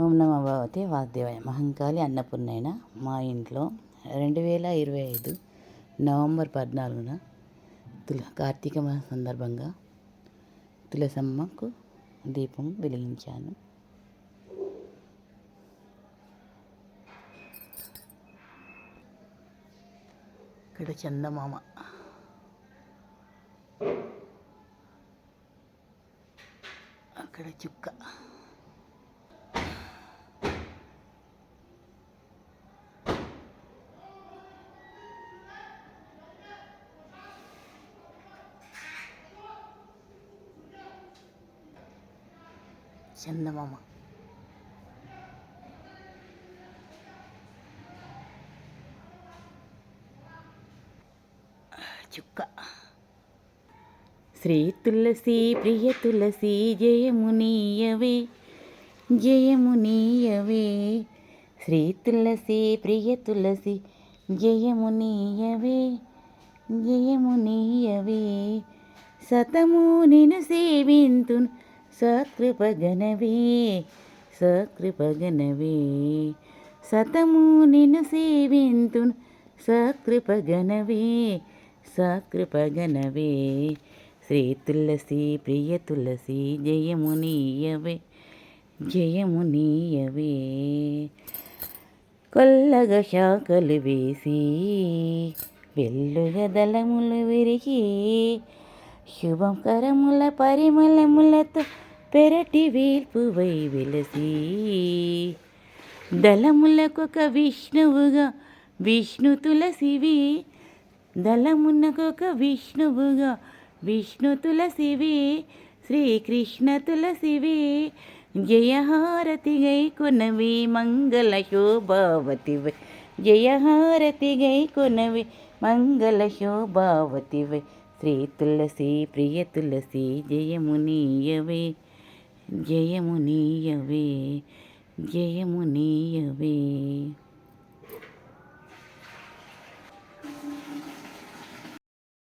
ఓం నమ భగవతి వాసుదేవాయ. మహంకాళి అన్నపూర్ణైన మా ఇంట్లో రెండు వేల ఇరవై ఐదు నవంబర్ పద్నాలుగున తుల కార్తీక మాస సందర్భంగా తులసమ్మకు దీపం వెలిగించాను. ఇక్కడ చందమామ. అక్కడ చుక్క. చందమామ. చుక్క. శ్రీ తులసి ప్రియ తులసి జయమునీయవే జయమునీయవే. శ్రీ తులసి ప్రియ తులసి జయమునీయవే జయమునీయవే. సతము నిను సేవింతును సకృపగనవే సకృపగనవే. సతము నిన్ను సేవింతు సకృపగనవే సకృపగనవే. శ్రీ తులసి ప్రియ తులసి జయమునీయవే జయమునీయవే కొల్లగ శాఖలు వేసి వెల్లుగ దళములు విరిగి శుభంకరముల పరిమళములతో పెరటి వేల్పువై వెలసి. దళములకొక విష్ణువుగా విష్ణు తులసివి. దళమునకొక విష్ణువుగా విష్ణు తులసివి. శ్రీకృష్ణ తులసివి. జయహారతిగై కొనవి మంగళ శోభావతివై. జయహారతిగై కొనవి మంగళ శోభావతివై. శ్రీ తులసి ప్రియ తులసి జయమునీయవే జయమునీయవే జయమునీయవే.